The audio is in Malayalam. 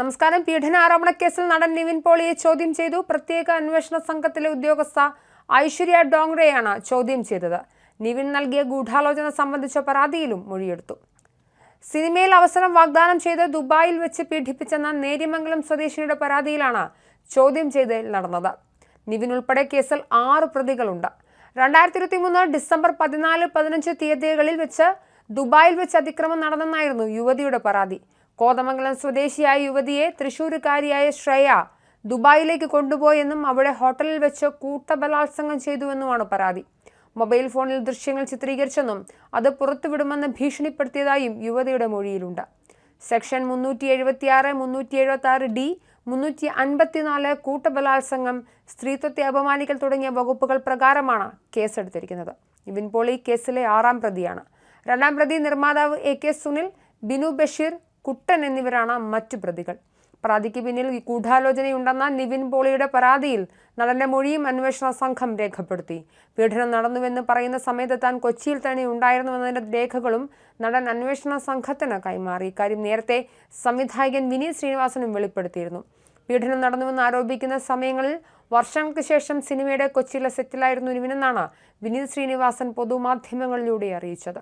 നമസ്കാരം. പീഡന ആരോപണ കേസിൽ നടൻ നിവിൻ പോളിയെ ചോദ്യം ചെയ്തു. പ്രത്യേക അന്വേഷണ സംഘത്തിലെ ഉദ്യോഗസ്ഥ ഐശ്വര്യ ഡോങ്റെയാണ് ചോദ്യം ചെയ്തത്. നിവിൻ നൽകിയ ഗൂഢാലോചന സംബന്ധിച്ച പരാതിയിലും മൊഴിയെടുത്തു. സിനിമയിൽ അവസരം വാഗ്ദാനം ചെയ്ത് ദുബായിൽ വെച്ച് പീഡിപ്പിച്ചെന്ന നേര്യമംഗലം സ്വദേശിനിയുടെ പരാതിയിലാണ് ചോദ്യം ചെയ്തൽ നടന്നത്. നിവിൻ ഉൾപ്പെടെ കേസിൽ ആറ് പ്രതികളുണ്ട്. രണ്ടായിരത്തി ഇരുപത്തി മൂന്ന് ഡിസംബർ പതിനാല് പതിനഞ്ച് തീയതികളിൽ വെച്ച് ദുബായിൽ വെച്ച് അതിക്രമം നടന്നെന്നായിരുന്നു യുവതിയുടെ പരാതി. കോതമംഗലം സ്വദേശിയായ യുവതിയെ തൃശൂരുകാരിയായ ശ്രേയ ദുബായിലേക്ക് കൊണ്ടുപോയെന്നും അവിടെ ഹോട്ടലിൽ വെച്ച് കൂട്ടബലാത്സംഗം ചെയ്തുവെന്നുമാണ് പരാതി. മൊബൈൽ ഫോണിൽ ദൃശ്യങ്ങൾ ചിത്രീകരിച്ചെന്നും അത് പുറത്തുവിടുമെന്ന് ഭീഷണിപ്പെടുത്തിയതായും യുവതിയുടെ മൊഴിയിലുണ്ട്. സെക്ഷൻ മുന്നൂറ്റി എഴുപത്തിയാറ് മുന്നൂറ്റി എഴുപത്തി ആറ് ഡി മുന്നൂറ്റി അൻപത്തിനാല് കൂട്ടബലാത്സംഗം സ്ത്രീത്വത്തെ അപമാനിക്കൽ തുടങ്ങിയ വകുപ്പുകൾ പ്രകാരമാണ് കേസെടുത്തിരിക്കുന്നത്. നിവിൻ പോളി കേസിലെ ആറാം പ്രതിയാണ്. രണ്ടാം പ്രതി നിർമ്മാതാവ് എ കെ സുനിൽ ബിനു ബഷീർ കുട്ടൻ എന്നിവരാണ് മറ്റു പ്രതികൾ. പരാതിക്ക് പിന്നിൽ ഗൂഢാലോചനയുണ്ടെന്ന നിവിൻ പോളിയുടെ പരാതിയിൽ നടന്റെ മൊഴിയും അന്വേഷണ സംഘം രേഖപ്പെടുത്തി. പീഡനം നടന്നുവെന്ന് പറയുന്ന സമയത്ത് താൻ കൊച്ചിയിൽ തന്നെ ഉണ്ടായിരുന്നുവെന്നതിന്റെ രേഖകളും നടൻ അന്വേഷണ സംഘത്തിന് കൈമാറി. ഇക്കാര്യം നേരത്തെ സംവിധായകൻ വിനീത് ശ്രീനിവാസനും വെളിപ്പെടുത്തിയിരുന്നു. പീഡനം നടന്നുവെന്ന് ആരോപിക്കുന്ന സമയങ്ങളിൽ വർഷങ്ങൾക്ക് ശേഷം സിനിമയുടെ കൊച്ചിയിലെ സെറ്റിലായിരുന്നു നിവിനെന്നാണ് വിനീത് ശ്രീനിവാസൻ പൊതുമാധ്യമങ്ങളിലൂടെ അറിയിച്ചത്.